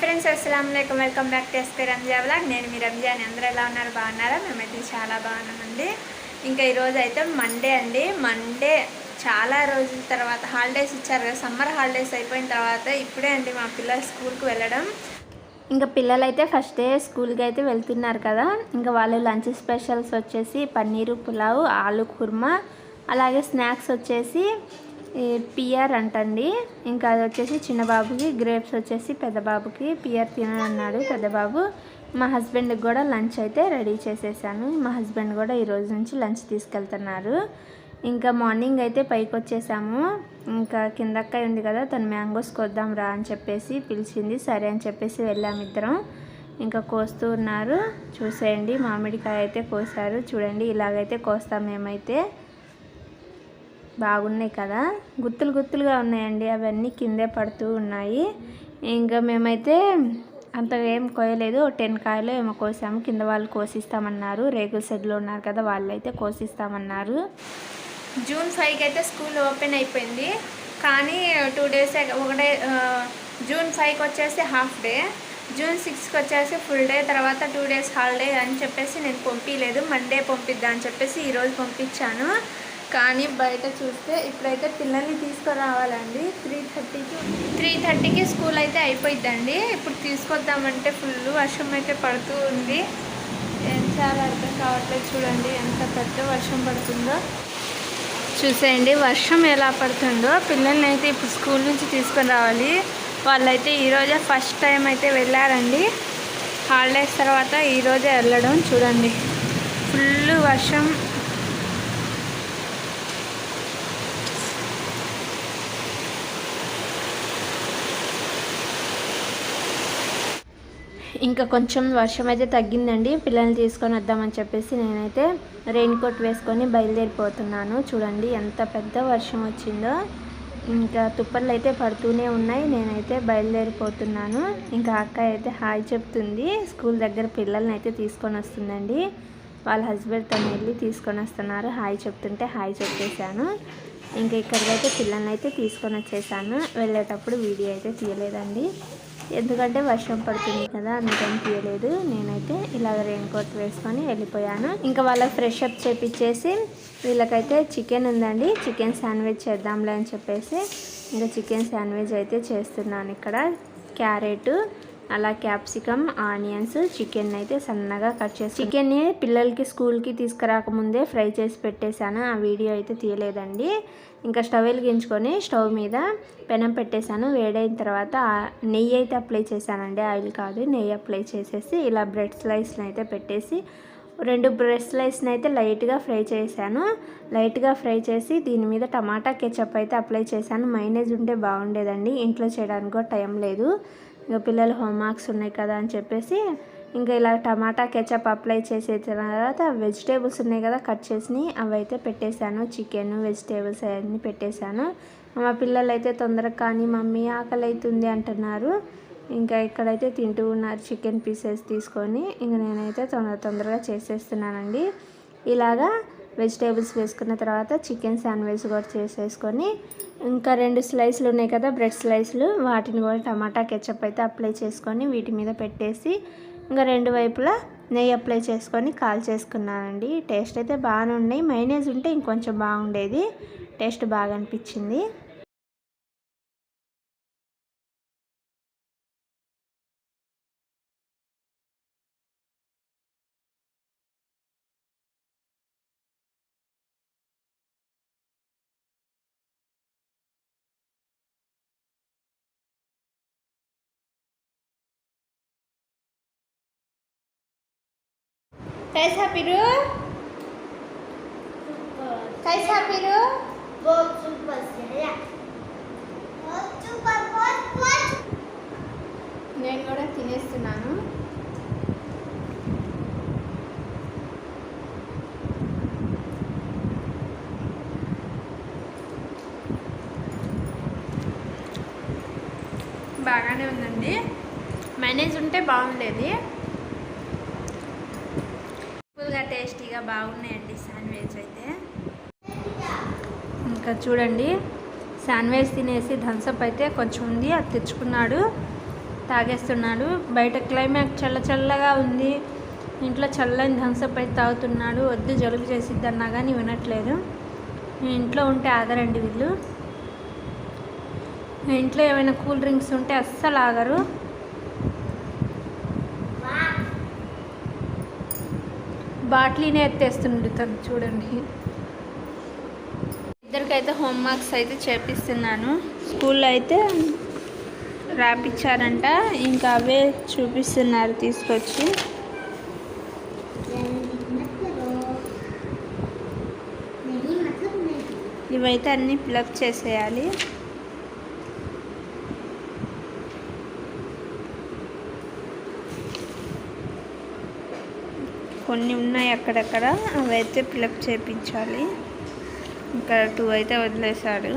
Friends అస్సలం welcome back to SK Ranja blog నేను మీ రంజాని అందరూ ఎలా ఉన్నారు? బాగున్నారా? మేమైతే చాలా బాగున్నామండి. ఇంకా ఈరోజు అయితే మండే అండి. మండే చాలా రోజుల తర్వాత హాలిడేస్ ఇచ్చారు కదా. సమ్మర్ హాలిడేస్ అయిపోయిన తర్వాత ఇప్పుడే అండి మా పిల్లలు స్కూల్కి వెళ్ళడం. ఇంకా పిల్లలైతే ఫస్ట్ డే స్కూల్కి అయితే వెళ్తున్నారు కదా. ఇంకా వాళ్ళు లంచ్ స్పెషల్స్ వచ్చేసి పన్నీరు పులావ్ ఆలు కుర్మా అలాగే స్నాక్స్ వచ్చేసి పియర్ అంటండి. ఇంకా అది వచ్చేసి చిన్న బాబుకి గ్రేప్స్ వచ్చేసి పెద్ద బాబుకి పియర్ తినన్నాడు పెద్ద బాబు. మా హస్బెండ్కి కూడా లంచ్ అయితే రెడీ చేసేసాను. మా హస్బెండ్ కూడా ఈరోజు నుంచి లంచ్ తీసుకెళ్తున్నారు. ఇంకా మార్నింగ్ అయితే పైకి వచ్చేసాము. ఇంకా కిందక్క ఉంది కదా తను మ్యాంగోస్ కొద్దాం రా అని చెప్పేసి పిలిచింది. సరే అని చెప్పేసి వెళ్ళాము ఇద్దరం. ఇంకా కోస్తూ ఉన్నారు. చూసేయండి మామిడికాయ అయితే కోసారు. చూడండి ఇలాగైతే కోస్తాం మేమైతే. బాగున్నాయి కదా? గుత్తులు గుత్తులుగా ఉన్నాయండి. అవన్నీ కిందే పడుతూ ఉన్నాయి. ఇంకా మేమైతే అంతగా ఏం కోయలేదు టెన్ కాయలు ఏమో కోసాము. కింద వాళ్ళు కోసిస్తామన్నారు. రేగుల షెడ్లో ఉన్నారు కదా వాళ్ళు అయితే కోసిస్తామన్నారు. జూన్ ఫైవ్కి అయితే స్కూల్ ఓపెన్ అయిపోయింది. కానీ టూ డేస్ ఒకటే జూన్ ఫైవ్కి వచ్చేసి హాఫ్ డే. జూన్ సిక్స్కి వచ్చేసి ఫుల్ డే. తర్వాత టూ డేస్ హాలిడే అని చెప్పేసి నేను పంపించలేదు మండే పంపిద్దా అని చెప్పేసి ఈరోజు పంపించాను. కానీ బయట చూస్తే ఇప్పుడైతే పిల్లల్ని తీసుకురావాలండి. త్రీ థర్టీకి త్రీ థర్టీకి స్కూల్ అయితే అయిపోయిద్దండి. ఇప్పుడు తీసుకొద్దామంటే ఫుల్ వర్షం అయితే పడుతూ ఉంది. ఏం చాలా అర్థం కావట్లేదు చూడండి ఎంత పెద్ద వర్షం పడుతుందో. చూసేయండి వర్షం ఎలా పడుతుందో. పిల్లల్ని అయితే ఇప్పుడు స్కూల్ నుంచి తీసుకొని రావాలి. వాళ్ళైతే ఈరోజే ఫస్ట్ టైం అయితే వెళ్ళారండి. హాలిడేస్ తర్వాత ఈరోజే వెళ్ళడం చూడండి. ఫుల్ వర్షం ఇంకా కొంచెం వర్షం అయితే తగ్గిందండి. పిల్లల్ని తీసుకొని వద్దామని చెప్పేసి నేనైతే రెయిన్ కోట్ వేసుకొని బయలుదేరిపోతున్నాను. చూడండి ఎంత పెద్ద వర్షం వచ్చిందో. ఇంకా తుప్పర్లు అయితే పడుతూనే ఉన్నాయి. నేనైతే బయలుదేరిపోతున్నాను. ఇంకా అక్క అయితే హాయ్ చెప్తుంది. స్కూల్ దగ్గర పిల్లల్ని అయితే తీసుకొని వస్తుందండి. వాళ్ళ హస్బెండ్ తను వెళ్ళి తీసుకొని వస్తున్నారు. హాయ్ చెప్తుంటే హాయ్ చెప్పేశాను. ఇంకా ఇక్కడికైతే పిల్లల్ని అయితే తీసుకొని వచ్చేసాను వెళ్ళేటప్పుడు వీడియో అయితే తీయలేదండి. ఎందుకంటే వర్షం పడుతుంది కదా అందుకని తీయలేదు. నేనైతే ఇలాగ రెయిన్ కోట్ వేసుకొని వెళ్ళిపోయాను. ఇంకా వాళ్ళకి ఫ్రెష్ అప్ చేపించేసి వీళ్ళకైతే చికెన్ ఉందండి. చికెన్ శాండ్విచ్ చేద్దాంలే అని చెప్పేసి ఇంకా చికెన్ శాండ్విచ్ అయితే చేస్తున్నాను ఇక్కడ. క్యారెట్ అలా క్యాప్సికమ్ ఆనియన్స్ చికెన్ అయితే సన్నగా కట్ చేసి చికెన్ని పిల్లలకి స్కూల్కి తీసుకురాకముందే ఫ్రై చేసి పెట్టేశాను. ఆ వీడియో అయితే తీయలేదండి. ఇంకా స్టవ్ వెలిగించుకొని స్టవ్ మీద పెనం పెట్టేశాను. వేడైన తర్వాత నెయ్యి అయితే అప్లై చేశానండి. ఆయిల్ కాదు నెయ్యి అప్లై చేసేసి ఇలా బ్రెడ్ స్లైస్ని అయితే పెట్టేసి రెండు బ్రెడ్ స్లైస్ని అయితే లైట్గా ఫ్రై చేశాను. లైట్గా ఫ్రై చేసి దీని మీద టమాటా కెచప్ అయితే అప్లై చేశాను. మైనేజ్ ఉంటే బాగుండేదండి. ఇంట్లో చేయడానికి కూడా టైం లేదు. ఇంకా పిల్లలు హోంవర్క్స్ ఉన్నాయి కదా అని చెప్పేసి ఇంకా ఇలా టమాటా కెచప్ అప్లై చేసే తర్వాత వెజిటేబుల్స్ ఉన్నాయి కదా కట్ చేసి అవి అయితే పెట్టేశాను. చికెన్ వెజిటేబుల్స్ అవన్నీ పెట్టేశాను. మా పిల్లలు అయితే తొందరగా కానీ మమ్మీ ఆకలి అవుతుంది అంటున్నారు. ఇంకా ఇక్కడైతే తింటూ ఉన్నారు చికెన్ పీసెస్ తీసుకొని. ఇంకా నేనైతే తొందర తొందరగా చేసేస్తున్నానండి. ఇలాగా వెజిటేబుల్స్ వేసుకున్న తర్వాత చికెన్ శాండ్విచ్ కూడా చేసేసుకొని ఇంకా రెండు స్లైస్లు ఉన్నాయి కదా బ్రెడ్ స్లైస్లు. వాటిని కూడా టమాటా కెచప్ అయితే అప్లై చేసుకొని వీటి మీద పెట్టేసి ఇంకా రెండు వైపులా నెయ్యి అప్లై చేసుకొని కాల్ చేసుకున్నానండి. టేస్ట్ అయితే బాగానే ఉన్నాయి. మైనేజ్ ఉంటే ఇంకొంచెం బాగుండేది. టేస్ట్ బాగా అనిపించింది. कैसा पिरू कैसा पिरू बहुत सुपर से या बहुत सुपर बहुत बहुत నేను కూడా తినేస్తున్నాను బాగానే ఉందండి మేనేజ్ ఉంటే బాగుండేది టేస్టీగా బాగున్నాయండి శాండ్విచ్ అయితే. ఇంకా చూడండి శాండ్విచ్ తినేసి థమ్సప్ అయితే కొంచెం ఉంది అది తెచ్చుకున్నాడు తాగేస్తున్నాడు. బయట క్లైమాక్స్ చల్ల చల్లగా ఉంది ఇంట్లో చల్లని థమ్సప్ అయితే తాగుతున్నాడు వద్దు జలుబు చేసిద్దన్నా కానీ వినట్లేదు. ఇంట్లో ఉంటే ఆగరండి వీళ్ళు. ఇంట్లో ఏమైనా కూల్ డ్రింక్స్ ఉంటే అస్సలు ఆగరు. బాట్లీనే ఎత్తేస్తుండు తను చూడండి. ఇద్దరికైతే హోంవర్క్స్ అయితే చేపిస్తున్నాను. స్కూల్లో అయితే రాపిచ్చారంట. ఇంకా అవే చూపిస్తున్నారు తీసుకొచ్చి. ఇవైతే అన్నీ ప్లగ్ చేసేయాలి. కొన్ని ఉన్నాయి అక్కడక్కడ. అవి అయితే ఫిలప్ చేయించాలి ఇంకా టూ అయితే వదిలేశాడు